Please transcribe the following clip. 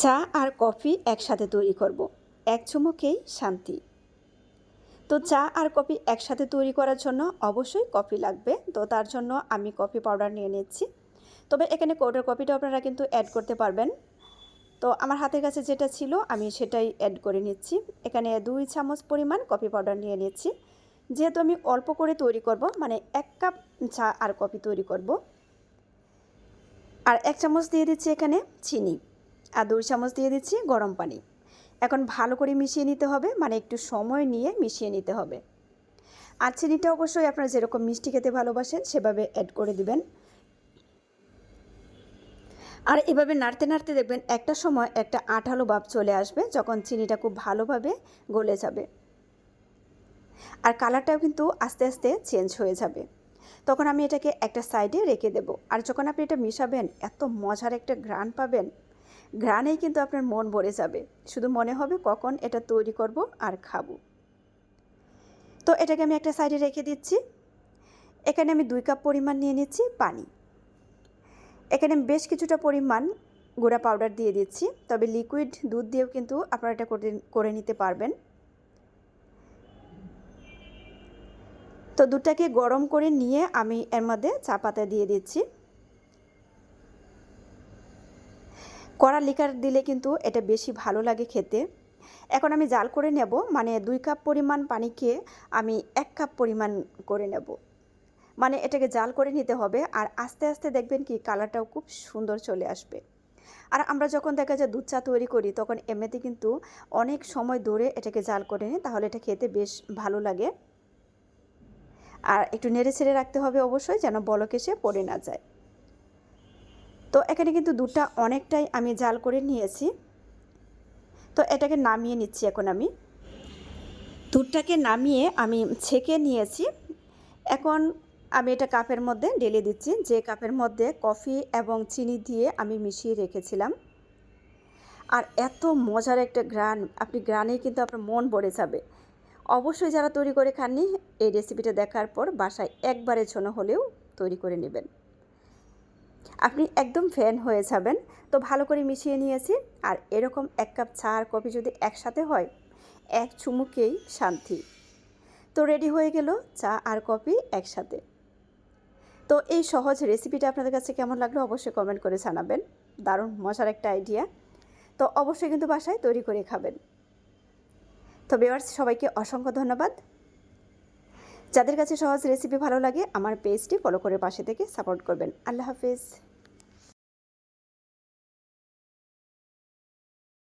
চা আর কফি একসাথে তৈরি করব। এক চুমুকেই শান্তি। তো চা আর কফি একসাথে তৈরি করার জন্য অবশ্যই কফি লাগবে। তো তার জন্য আমি কফি পাউডার নিয়ে নিচ্ছি। তবে এখানে কোডের কফিটা আপনারা কিন্তু অ্যাড করতে পারবেন। তো আমার হাতের কাছে যেটা ছিল আমি সেটাই অ্যাড করে নিচ্ছি। এখানে দুই চামচ পরিমাণ কফি পাউডার নিয়ে নিচ্ছি। যেহেতু আমি অল্প করে তৈরি করব মানে এক কাপ চা আর কফি তৈরি করব। আর এক চামচ দিয়ে দিচ্ছি এখানে চিনি। আর দুই চামচ দিয়ে দিচ্ছি গরম পানি। এখন ভালো করে মিশিয়ে নিতে হবে মানে একটু সময় নিয়ে মিশিয়ে নিতে হবে। আর চিনিটা অবশ্যই আপনারা যেরকম মিষ্টি খেতে ভালোবাসেন, সেভাবে অ্যাড করে দিবেন। আর এভাবে নাড়তে নাড়তে দেখবেন একটা সময় একটা আঠালো ভাব চলে আসবে, যখন চিনিটা খুব ভালোভাবে গলে যাবে। আর কালারটাও কিন্তু আস্তে আস্তে চেঞ্জ হয়ে যাবে। তখন আমি এটাকে একটা সাইডে রেখে দেব। আর যখন আপনি এটা মিশাবেন, এত মজার একটা ঘ্রাণ পাবেন। ঘ্রাণেই কিন্তু আপনার মন ভরে যাবে। শুধু মনে হবে কখন এটা তৈরি করব আর খাব। তো এটাকে আমি একটা সাইডে রেখে দিচ্ছি। এখানে আমি দুই কাপ পরিমাণ নিয়ে নিচ্ছি পানি। এখানে আমি বেশ কিছুটা পরিমাণ গুঁড়া পাউডার দিয়ে দিচ্ছি। তবে লিকুইড দুধ দিয়েও কিন্তু আপনারা এটা করে নিতে পারবেন। তো দুধটাকে গরম করে নিয়ে আমি এর মধ্যে চা পাতা দিয়ে দিচ্ছি। কড়া লিকার দিলে কিন্তু এটা বেশি ভালো লাগে খেতে। এখন আমি জাল করে নেব মানে দুই কাপ পরিমাণ পানিকে আমি এক কাপ পরিমাণ করে নেব। মানে এটাকে জাল করে নিতে হবে আর আস্তে আস্তে দেখবেন কি কালারটাও খুব সুন্দর চলে আসবে। আর আমরা যখন দেখা যায় দুধ চা তৈরি করি, তখন এমনিতে কিন্তু অনেক সময় ধরে এটাকে জাল করে নিই, তাহলে এটা খেতে বেশ ভালো লাগে। আর একটু নেড়ে ছেড়ে রাখতে হবে অবশ্যই, যেন বলক এসে পড়ে না যায়। তো এখানে কিন্তু দুধটা অনেকটাই আমি জাল করে নিয়েছি। তো এটাকে নামিয়ে নিচ্ছি এখন আমি। দুধটাকে নামিয়ে আমি ছেঁকে নিয়েছি। এখন আমি এটা কাপের মধ্যে ঢেলে দিচ্ছি। যে কাপের মধ্যে কফি এবং চিনি দিয়ে আমি মিশিয়ে রেখেছিলাম। আর এত মজার একটা গ্রান আপনি গ্রানেই কিন্তু আপনার মন ভরে যাবে। অবশ্যই যারা তৈরি করে খাননি, এই রেসিপিটা দেখার পর বাসায় একবারের জন্য হলেও তৈরি করে নেবেন। আপনি একদম ফ্যান হয়ে যাবেন। তো ভালো করে মিশিয়ে নিয়েছি। আর এরকম এক কাপ চা আর কফি যদি একসাথে হয়, এক চুমুকেই শান্তি। তো রেডি হয়ে গেল চা আর কফি একসাথে। তো এই সহজ রেসিপিটা আপনাদের কাছে কেমন লাগল অবশ্যই কমেন্ট করে জানাবেন। দারুণ, মজার একটা আইডিয়া। তো অবশ্যই কিন্তু বাসায় তৈরি করে খাবেন। তো বেওয়ার্স সবাইকে অসংখ্য ধন্যবাদ। যাদের কাছে সহজ রেসিপি ভালো লাগে, আমার পেজটি ফলো করে পাশে থেকে সাপোর্ট করবেন। আল্লাহ হাফিজ।